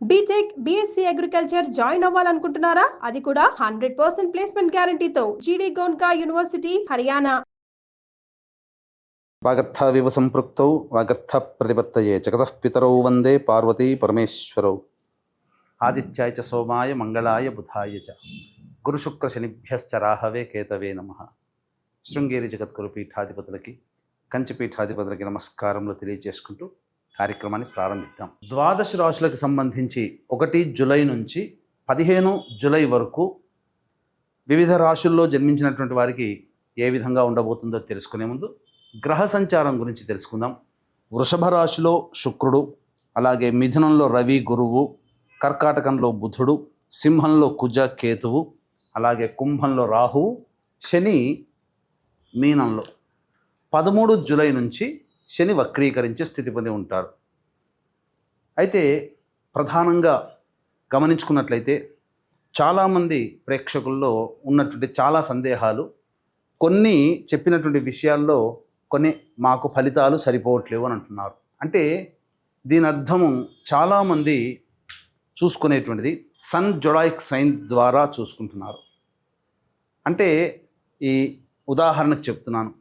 B Tech B Sc agriculture join అవ్వాలనుకుంటున్నారా? అది కూడా hundred percent placement గ్యారంటీతో జీడీ గోన్కా యూనివర్సిటీ హర్యానా వాగర్థవివ సంపృక్తౌ వాగర్థ ప్రతిపత్తయే. జగతః పితరౌ వందే పార్వతీ పరమేశ్వరౌ. ఆదిత్యాయ చ సోమాయ మంగళాయ బుధాయ చ. గురుశుక్ర శనిభ్యశ్చ రాహవే కేతవే నమ. శృంగేరి జగద్గురు పీఠాధిపతులకి కంచి పీఠాధిపతులకి నమస్కారములు తెలియజేసుకుంటూ కార్యక్రమాన్ని ప్రారంభిద్దాం. ద్వాదశ రాశులకు సంబంధించి ఒకటి జులై నుంచి పదిహేను జులై వరకు వివిధ రాశుల్లో జన్మించినటువంటి వారికి ఏ విధంగా ఉండబోతుందో తెలుసుకునే ముందు గ్రహ సంచారం గురించి తెలుసుకుందాం. వృషభ రాశిలో శుక్రుడు అలాగే మిథునంలో రవి గురువు కర్కాటకంలో బుధుడు సింహంలో కుజ కేతువు అలాగే కుంభంలో రాహువు శని మీనంలో. పదమూడు జూలై నుంచి శని వక్రీకరించే స్థితి పొంది ఉంటారు. అయితే ప్రధానంగా గమనించుకున్నట్లయితే చాలామంది ప్రేక్షకుల్లో ఉన్నటువంటి చాలా సందేహాలు కొన్ని చెప్పినటువంటి విషయాల్లో కొన్ని మాకు ఫలితాలు సరిపోవట్లేవు అని అంటున్నారు. అంటే దీని అర్థము చాలామంది చూసుకునేటువంటిది సన్ జొడాయిక్ సైన్ ద్వారా చూసుకుంటున్నారు. అంటే ఈ ఉదాహరణకు చెప్తున్నాను.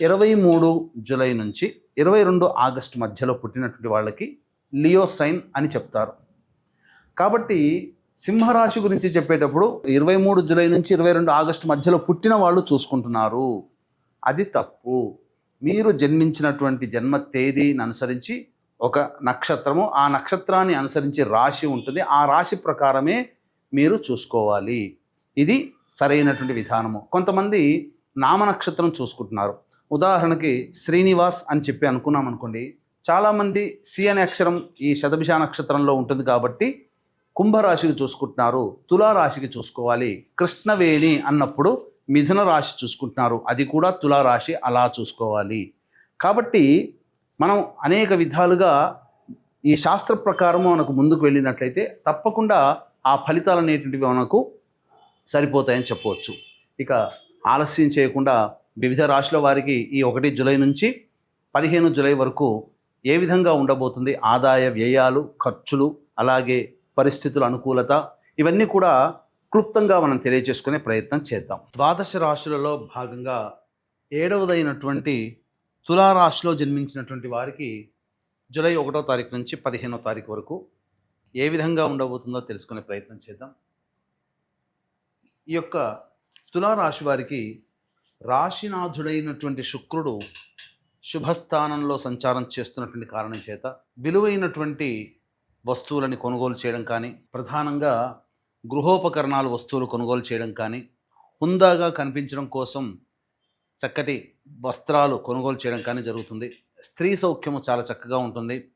ఇరవై మూడు జూలై నుంచి ఇరవై రెండు ఆగస్టు మధ్యలో పుట్టినటువంటి వాళ్ళకి లియో సైన్ అని చెప్తారు. కాబట్టి సింహరాశి గురించి చెప్పేటప్పుడు ఇరవై మూడు జూలై నుంచి ఇరవై రెండు ఆగస్టు మధ్యలో పుట్టిన వాళ్ళు చూసుకుంటున్నారు. అది తప్పు. మీరు జన్మించినటువంటి జన్మ తేదీని అనుసరించి ఒక నక్షత్రము ఆ నక్షత్రాన్ని అనుసరించి రాశి ఉంటుంది. ఆ రాశి ప్రకారమే మీరు చూసుకోవాలి. ఇది సరైనటువంటి విధానము. కొంతమంది నామ నక్షత్రం చూసుకుంటున్నారు. ఉదాహరణకి శ్రీనివాస్ అని చెప్పి అనుకున్నాం అనుకోండి. చాలామంది సి అనే అక్షరం ఈ శతభిష నక్షత్రంలో ఉంటుంది కాబట్టి కుంభరాశికి చూసుకుంటున్నారు తులారాశికి చూసుకోవాలి. కృష్ణవేణి అన్నప్పుడు మిథున రాశి చూసుకుంటున్నారు. అది కూడా తులారాశి అలా చూసుకోవాలి. కాబట్టి మనం అనేక విధాలుగా ఈ శాస్త్ర ప్రకారం మనకు ముందుకు వెళ్ళినట్లయితే తప్పకుండా ఆ ఫలితాలు అనేటువంటివి మనకు సరిపోతాయని చెప్పవచ్చు. ఇక ఆలస్యం చేయకుండా వివిధ రాశుల వారికి ఈ ఒకటి జూలై నుంచి పదిహేను జులై వరకు ఏ విధంగా ఉండబోతుంది? ఆదాయ వ్యయాలు ఖర్చులు అలాగే పరిస్థితుల అనుకూలత ఇవన్నీ కూడా క్లుప్తంగా మనం తెలియజేసుకునే ప్రయత్నం చేద్దాం. ద్వాదశ రాశులలో భాగంగా ఏడవదైనటువంటి తులారాశిలో జన్మించినటువంటి వారికి జూలై ఒకటో తారీఖు నుంచి పదిహేనో తారీఖు వరకు ఏ విధంగా ఉండబోతుందో తెలుసుకునే ప్రయత్నం చేద్దాం. ఈ యొక్క తులారాశి వారికి రాశినాథుడైనటువంటి శుక్రుడు శుభస్థానంలో సంచారం చేస్తున్నటువంటి కారణం చేత విలువైనటువంటి వస్తువులని కొనుగోలు చేయడం కానీ ప్రధానంగా గృహోపకరణాలు వస్తువులు కొనుగోలు చేయడం కానీ హుందాగా కనిపించడం కోసం చక్కటి వస్త్రాలు కొనుగోలు చేయడం కానీ జరుగుతుంది. స్త్రీ సౌఖ్యము చాలా చక్కగా ఉంటుంది.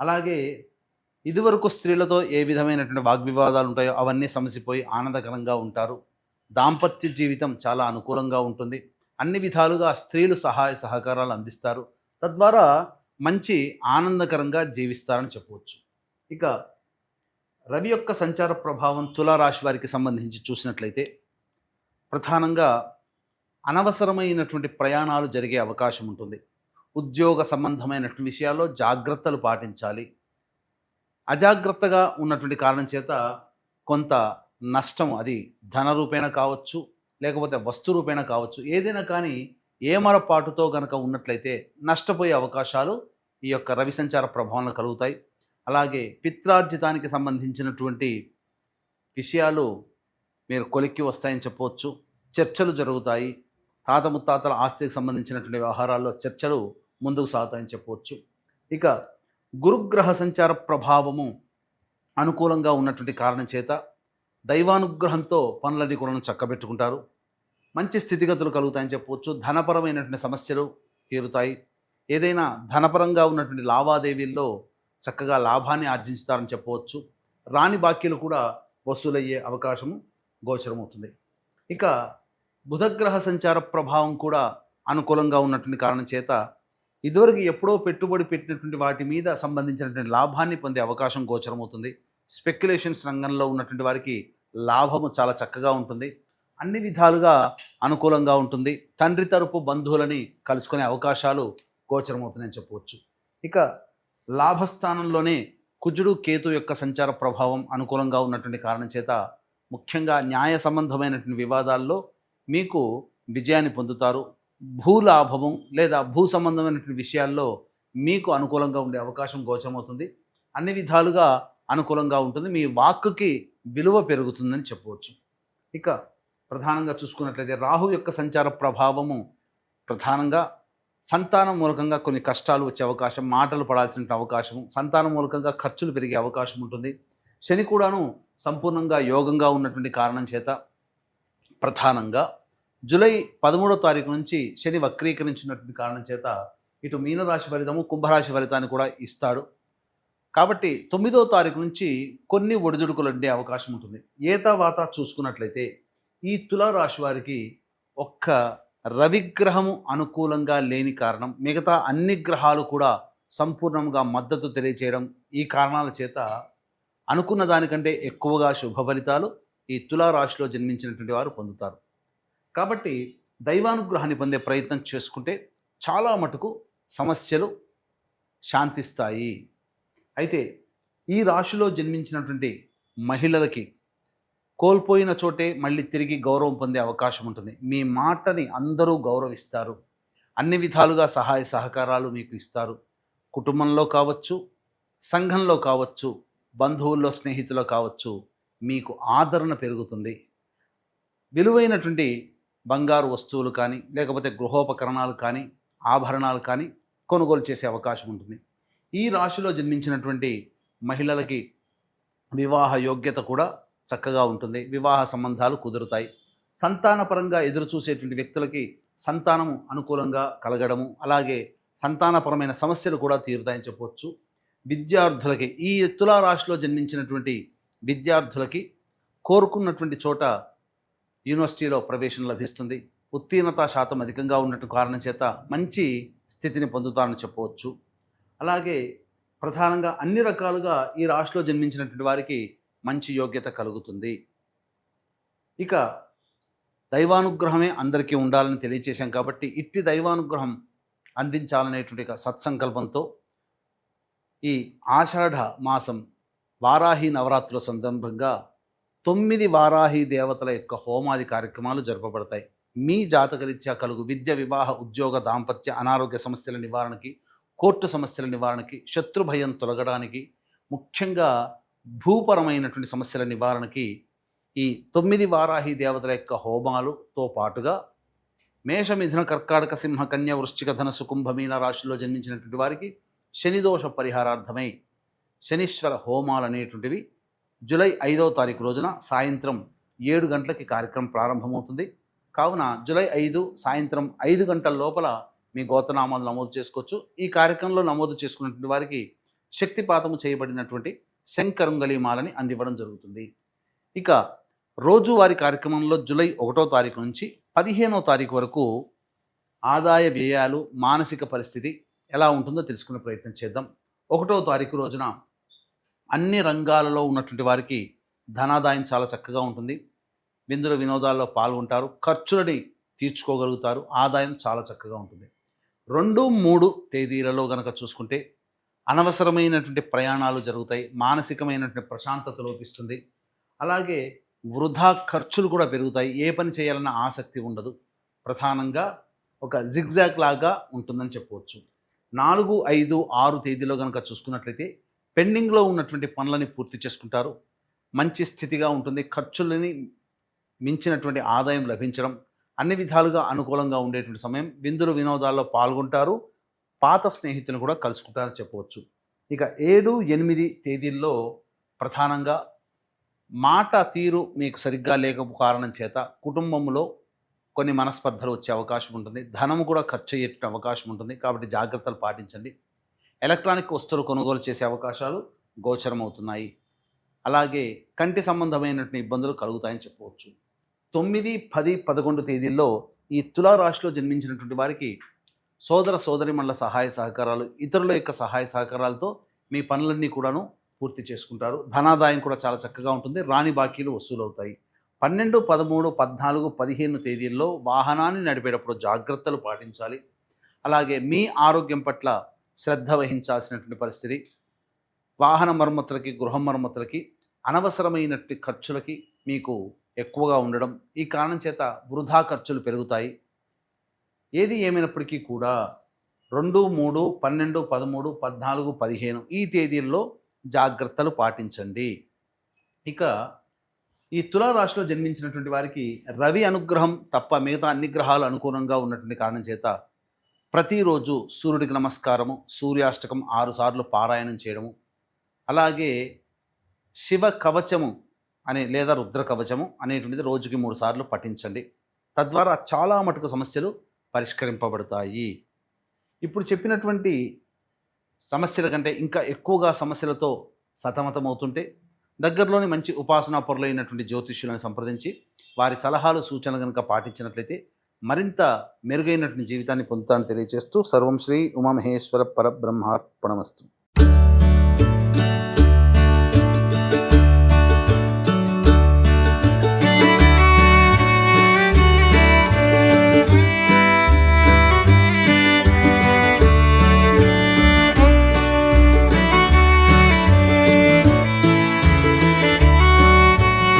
అలాగే ఇదివరకు స్త్రీలతో ఏ విధమైనటువంటి వాగ్వివాదాలు ఉంటాయో అవన్నీ సమసిపోయి ఆనందకరంగా ఉంటారు. దాంపత్య జీవితం చాలా అనుకూలంగా ఉంటుంది. అన్ని విధాలుగా స్త్రీలు సహాయ సహకారాలు అందిస్తారు. తద్వారా మంచి ఆనందకరంగా జీవిస్తారని చెప్పవచ్చు. ఇక రవి యొక్క సంచార ప్రభావం తులారాశి వారికి సంబంధించి చూసినట్లయితే ప్రధానంగా అనవసరమైనటువంటి ప్రయాణాలు జరిగే అవకాశం ఉంటుంది. ఉద్యోగ సంబంధమైనటువంటి విషయాల్లో జాగ్రత్తలు పాటించాలి. అజాగ్రత్తగా ఉన్నటువంటి కారణం చేత కొంత నష్టం అది ధన రూపేణ కావచ్చు లేకపోతే వస్తు రూపేణ కావచ్చు ఏదైనా కానీ ఏమరపాటుతో గనక ఉన్నట్లయితే నష్టపోయే అవకాశాలు ఈ యొక్క రవి సంచార ప్రభావంలో కలుగుతాయి. అలాగే పిత్రార్జితానికి సంబంధించినటువంటి విషయాలు మీరు కొలిక్కి వస్తాయని చెప్పవచ్చు. చర్చలు జరుగుతాయి. తాత ముత్తాతల ఆస్తికి సంబంధించినటువంటి వ్యవహారాల్లో చర్చలు ముందుకు సాగుతాయని చెప్పవచ్చు. ఇక గురుగ్రహ సంచార ప్రభావము అనుకూలంగా ఉన్నటువంటి కారణం చేత దైవానుగ్రహంతో పనులన్నీ కూడా చక్కబెట్టుకుంటారు. మంచి స్థితిగతులు కలుగుతాయని చెప్పవచ్చు. ధనపరమైనటువంటి సమస్యలు తీరుతాయి. ఏదైనా ధనపరంగా ఉన్నటువంటి లావాదేవీల్లో చక్కగా లాభాన్ని ఆర్జించుతారని చెప్పవచ్చు. రాని బాకీలు కూడా వసూలయ్యే అవకాశము గోచరమవుతుంది. ఇక బుధగ్రహ సంచార ప్రభావం కూడా అనుకూలంగా ఉన్నటువంటి కారణం చేత ఇదివరకు ఎప్పుడో పెట్టుబడి పెట్టినటువంటి వాటి మీద సంబంధించినటువంటి లాభాన్ని పొందే అవకాశం గోచరమవుతుంది. స్పెక్యులేషన్స్ రంగంలో ఉన్నటువంటి వారికి లాభము చాలా చక్కగా ఉంటుంది. అన్ని విధాలుగా అనుకూలంగా ఉంటుంది. తండ్రి తరపు బంధువులని కలుసుకునే అవకాశాలు గోచరమవుతున్నాయని చెప్పవచ్చు. ఇక లాభస్థానంలోనే కుజుడు కేతు యొక్క సంచార ప్రభావం అనుకూలంగా ఉన్నటువంటి కారణం చేత ముఖ్యంగా న్యాయ సంబంధమైనటువంటి వివాదాల్లో మీకు విజయాన్ని పొందుతారు. భూలాభము లేదా భూ సంబంధమైనటువంటి విషయాల్లో మీకు అనుకూలంగా ఉండే అవకాశం గోచరమవుతుంది. అన్ని విధాలుగా అనుకూలంగా ఉంటుంది. మీ వాక్కి విలువ పెరుగుతుందని చెప్పవచ్చు. ఇక ప్రధానంగా చూసుకున్నట్లయితే రాహు యొక్క సంచార ప్రభావము ప్రధానంగా సంతానం మూలకంగా కొన్ని కష్టాలు వచ్చే అవకాశం మాటలు పడాల్సిన అవకాశం సంతానం మూలకంగా ఖర్చులు పెరిగే అవకాశం ఉంటుంది. శని కూడాను సంపూర్ణంగా యోగంగా ఉన్నటువంటి కారణం చేత ప్రధానంగా జూలై పదమూడో తారీఖు నుంచి శని వక్రీకరించినటువంటి కారణం చేత ఇటు మీనరాశి ఫలితము కుంభరాశి ఫలితాన్ని కూడా ఇస్తాడు. కాబట్టి తొమ్మిదో తారీఖు నుంచి కొన్ని ఒడిదుడుకులు ఉండే అవకాశం ఉంటుంది. ఏతావాత చూసుకున్నట్లయితే ఈ తులారాశి వారికి ఒక్క రవిగ్రహము అనుకూలంగా లేని కారణం మిగతా అన్ని గ్రహాలు కూడా సంపూర్ణంగా మద్దతు తెలియచేయడం ఈ కారణాల చేత అనుకున్న దానికంటే ఎక్కువగా శుభ ఫలితాలు ఈ తులారాశిలో జన్మించినటువంటి వారు పొందుతారు. కాబట్టి దైవానుగ్రహాన్ని పొందే ప్రయత్నం చేసుకుంటే చాలా మటుకు సమస్యలు శాంతిస్తాయి. అయితే ఈ రాశిలో జన్మించినటువంటి మహిళలకి కోల్పోయిన చోటే మళ్ళీ తిరిగి గౌరవం పొందే అవకాశం ఉంటుంది. మీ మాటని అందరూ గౌరవిస్తారు. అన్ని విధాలుగా సహాయ సహకారాలు మీకు ఇస్తారు. కుటుంబంలో కావచ్చు సంఘంలో కావచ్చు బంధువుల్లో స్నేహితుల్లో కావచ్చు మీకు ఆదరణ పెరుగుతుంది. విలువైనటువంటి బంగారు వస్తువులు కానీ లేకపోతే గృహోపకరణాలు కానీ ఆభరణాలు కానీ కొనుగోలు చేసే అవకాశం ఉంటుంది. ఈ రాశిలో జన్మించినటువంటి మహిళలకి వివాహ యోగ్యత కూడా చక్కగా ఉంటుంది. వివాహ సంబంధాలు కుదురుతాయి. సంతానపరంగా ఎదురు చూసేటువంటి వ్యక్తులకి సంతానము అనుకూలంగా కలగడము అలాగే సంతానపరమైన సమస్యలు కూడా తీరుతాయని చెప్పవచ్చు విద్యార్థులకి ఈ తులారాశిలో జన్మించినటువంటి విద్యార్థులకి కోరుకున్నటువంటి చోట యూనివర్సిటీలో ప్రవేశం లభిస్తుంది. ఉత్తీర్ణత శాతం అధికంగా ఉన్నట్టు కారణం చేత మంచి స్థితిని పొందుతారని చెప్పవచ్చు అలాగే ప్రధానంగా అన్ని రకాలుగా ఈ రాశిలో జన్మించినటువంటి వారికి మంచి యోగ్యత కలుగుతుంది. ఇక దైవానుగ్రహమే అందరికీ ఉండాలని తెలియచేశాం కాబట్టి ఇట్టి దైవానుగ్రహం అందించాలనేటువంటి సత్సంకల్పంతో ఈ ఆషాఢ మాసం వారాహి నవరాత్రుల సందర్భంగా తొమ్మిది వారాహి దేవతల యొక్క హోమాది కార్యక్రమాలు జరపబడతాయి. మీ జాతకరీత్యా కలుగు విద్య వివాహ ఉద్యోగ దాంపత్య అనారోగ్య సమస్యల నివారణకి కోర్టు సమస్యల నివారణకి శత్రు భయం తొలగడానికి ముఖ్యంగా భూపరమైనటువంటి సమస్యల నివారణకి ఈ తొమ్మిది వారాహి దేవతల యొక్క హోమాలుతో పాటుగా మేషమిథున కర్కాటక సింహ కన్య వృశ్చిక ధనసు కుంభమీన రాశిలో జన్మించినటువంటి వారికి శనిదోష పరిహారార్థమై శనీశ్వర హోమాలు అనేటువంటివి జూలై ఐదవ తారీఖు రోజున సాయంత్రం ఏడు గంటలకి కార్యక్రమం ప్రారంభమవుతుంది. కావున జూలై ఐదు సాయంత్రం ఐదు గంటల లోపల మీ గోతనామాలు నమోదు చేసుకోవచ్చు. ఈ కార్యక్రమంలో నమోదు చేసుకున్నటువంటి వారికి శక్తిపాతము చేయబడినటువంటి శంకరుంగలి మాలని అందివ్వడం జరుగుతుంది. ఇక రోజువారి కార్యక్రమంలో జూలై ఒకటో తారీఖు నుంచి పదిహేనో తారీఖు వరకు ఆదాయ వ్యయాలు మానసిక పరిస్థితి ఎలా ఉంటుందో తెలుసుకునే ప్రయత్నం చేద్దాం. ఒకటో తారీఖు రోజున అన్ని రంగాలలో ఉన్నటువంటి వారికి ధనాదాయం చాలా చక్కగా ఉంటుంది. విందుల వినోదాల్లో పాల్గొంటారు. ఖర్చులని తీర్చుకోగలుగుతారు. ఆదాయం చాలా చక్కగా ఉంటుంది. రెండు మూడు తేదీలలో గనక చూసుకుంటే అనవసరమైనటువంటి ప్రయాణాలు జరుగుతాయి మానసికమైనటువంటి ప్రశాంతత లోపిస్తుంది. అలాగే వృధా ఖర్చులు కూడా పెరుగుతాయి ఏ పని చేయాలన్న ఆసక్తి ఉండదు. ప్రధానంగా ఒక జిగ్జాగ్ లాగా ఉంటుందని చెప్పవచ్చు. నాలుగు ఐదు ఆరు తేదీలో కనుక చూసుకున్నట్లయితే పెండింగ్లో ఉన్నటువంటి పనులని పూర్తి చేసుకుంటారు. మంచి స్థితిగా ఉంటుంది ఖర్చులని మించినటువంటి ఆదాయం లభించడం అన్ని విధాలుగా అనుకూలంగా ఉండేటువంటి సమయం విందులు వినోదాల్లో పాల్గొంటారు. పాత స్నేహితులను కూడా కలుసుకుంటారని చెప్పవచ్చు. ఇక ఏడు ఎనిమిది తేదీల్లో ప్రధానంగా మాట తీరు మీకు సరిగ్గా లేక కారణం చేత కుటుంబంలో కొన్ని మనస్పర్ధలు వచ్చే అవకాశం ఉంటుంది. ధనం కూడా ఖర్చు అయ్యే అవకాశం ఉంటుంది. కాబట్టి జాగ్రత్తలు పాటించండి. ఎలక్ట్రానిక్ వస్తువులు కొనుగోలు చేసే అవకాశాలు గోచరమవుతున్నాయి. అలాగే కంటి సంబంధమైనటువంటి ఇబ్బందులు కలుగుతాయని చెప్పవచ్చు. తొమ్మిది పది పదకొండు తేదీల్లో ఈ తులారాశిలో జన్మించినటువంటి వారికి సోదర సోదరిమణుల సహాయ సహకారాలు ఇతరుల యొక్క సహాయ సహకారాలతో మీ పనులన్నీ కూడాను పూర్తి చేసుకుంటారు. ధనాదాయం కూడా చాలా చక్కగా ఉంటుంది. రాణి బాకీలు వసూలవుతాయి. పన్నెండు పదమూడు పద్నాలుగు పదిహేను తేదీల్లో వాహనాన్ని నడిపేటప్పుడు జాగ్రత్తలు పాటించాలి. అలాగే మీ ఆరోగ్యం పట్ల శ్రద్ధ వహించాల్సినటువంటి పరిస్థితి. వాహన మరమ్మతులకి గృహ మరమ్మతులకి అనవసరమైనటువంటి ఖర్చులకి మీకు ఎక్కువగా ఉండడం ఈ కారణం చేత వృధా ఖర్చులు పెరుగుతాయి. ఏది ఏమైనప్పటికీ కూడా రెండు మూడు పన్నెండు పదమూడు పద్నాలుగు పదిహేను ఈ తేదీల్లో జాగ్రత్తలు పాటించండి. ఇక ఈ తులారాశిలో జన్మించినటువంటి వారికి రవి అనుగ్రహం తప్ప మిగతా అన్ని గ్రహాలు అనుకూలంగా ఉన్నటువంటి కారణం చేత ప్రతిరోజు సూర్యుడికి నమస్కారము సూర్యాష్టకం ఆరుసార్లు పారాయణం చేయడము అలాగే శివ కవచము అనే లేదా రుద్ర కవచము అనేటువంటిది రోజుకి మూడు సార్లు పఠించండి. తద్వారా చాలా మటుకు సమస్యలు పరిష్కరింపబడతాయి. ఇప్పుడు చెప్పినటువంటి సమస్యల కంటే ఇంకా ఎక్కువగా సమస్యలతో సతమతమవుతుంటే దగ్గరలోని మంచి ఉపాసనా పొరలైనటువంటి జ్యోతిష్యులను సంప్రదించి వారి సలహాలు సూచనలు కనుక పాటించినట్లయితే మరింత మెరుగైనటువంటి జీవితాన్ని పొందుతానని తెలియజేస్తూ సర్వం శ్రీ ఉమామహేశ్వర పరబ్రహ్మార్పణమస్తు.